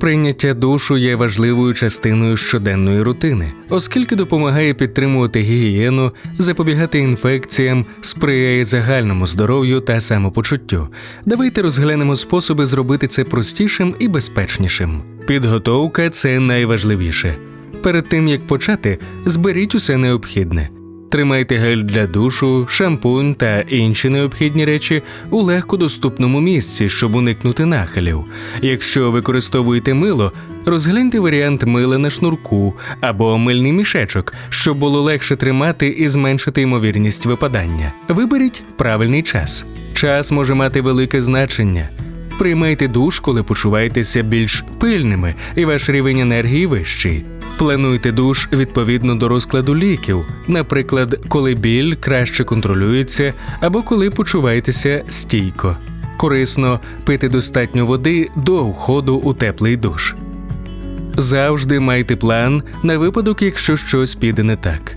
Прийняття душу є важливою частиною щоденної рутини, оскільки допомагає підтримувати гігієну, запобігати інфекціям, сприяє загальному здоров'ю та самопочуттю. Давайте розглянемо способи зробити це простішим і безпечнішим. Підготовка це найважливіше. Перед тим як почати, зберіть усе необхідне. Тримайте гель для душу, шампунь та інші необхідні речі у легкодоступному місці, щоб уникнути нахилів. Якщо використовуєте мило, розгляньте варіант мила на шнурку або мильний мішечок, щоб було легше тримати і зменшити ймовірність випадання. Виберіть правильний час. Час може мати велике значення. Приймайте душ, коли почуваєтеся більш пильними і ваш рівень енергії вищий. Плануйте душ відповідно до розкладу ліків, наприклад, коли біль краще контролюється або коли почуваєтеся стійко. Корисно пити достатньо води до входу у теплий душ. Завжди майте план на випадок, якщо щось піде не так.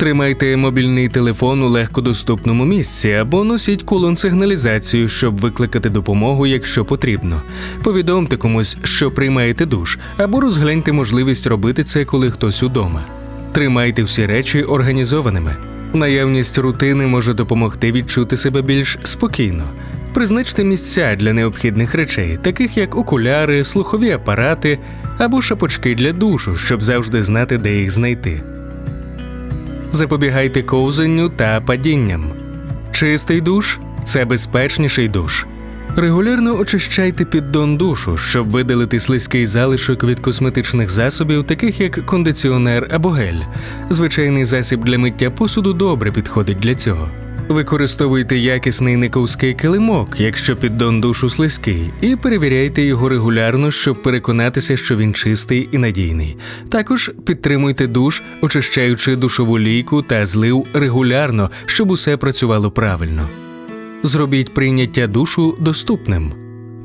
Тримайте мобільний телефон у легкодоступному місці або носіть кулон сигналізацію, щоб викликати допомогу, якщо потрібно. Повідомте комусь, що приймаєте душ, або розгляньте можливість робити це, коли хтось удома. Тримайте всі речі організованими. Наявність рутини може допомогти відчути себе більш спокійно. Призначте місця для необхідних речей, таких як окуляри, слухові апарати або шапочки для душу, щоб завжди знати, де їх знайти. Запобігайте ковзанню та падінням. Чистий душ це безпечніший душ. Регулярно очищайте піддон душу, щоб видалити слизький залишок від косметичних засобів, таких як кондиціонер або гель. Звичайний засіб для миття посуду добре підходить для цього. Використовуйте якісний никовський килимок, якщо піддон душу слизький, і перевіряйте його регулярно, щоб переконатися, що він чистий і надійний. Також підтримуйте душ, очищаючи душову лійку та злив регулярно, щоб усе працювало правильно. Зробіть прийняття душу доступним.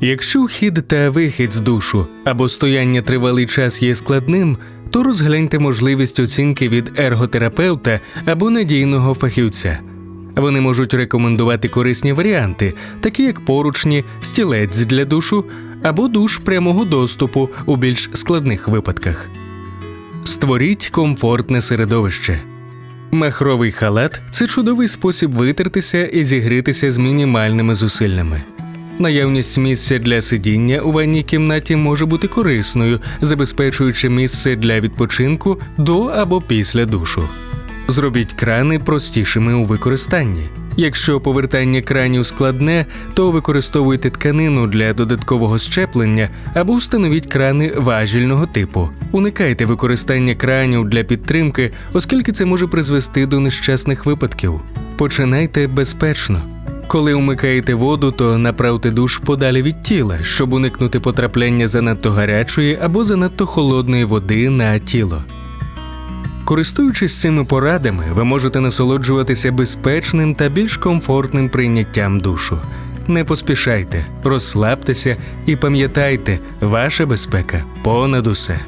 Якщо вхід та вихід з душу або стояння тривалий час є складним, то розгляньте можливість оцінки від ерготерапевта або надійного фахівця. Вони можуть рекомендувати корисні варіанти, такі як поручні, стілець для душу або душ прямого доступу у більш складних випадках. Створіть комфортне середовище. Махровий халат це чудовий спосіб витертися і зігрітися з мінімальними зусиллями. Наявність місця для сидіння у ванній кімнаті може бути корисною, забезпечуючи місце для відпочинку до або після душу. Зробіть крани простішими у використанні. Якщо повертання кранів складне, то використовуйте тканину для додаткового щеплення або встановіть крани важільного типу. Уникайте використання кранів для підтримки, оскільки це може призвести до нещасних випадків. Починайте безпечно. Коли вмикаєте воду, то направте душ подалі від тіла, щоб уникнути потрапляння занадто гарячої або занадто холодної води на тіло. Користуючись цими порадами, ви можете насолоджуватися безпечним та більш комфортним прийняттям душу. Не поспішайте, розслабтеся і пам'ятайте, ваша безпека понад усе.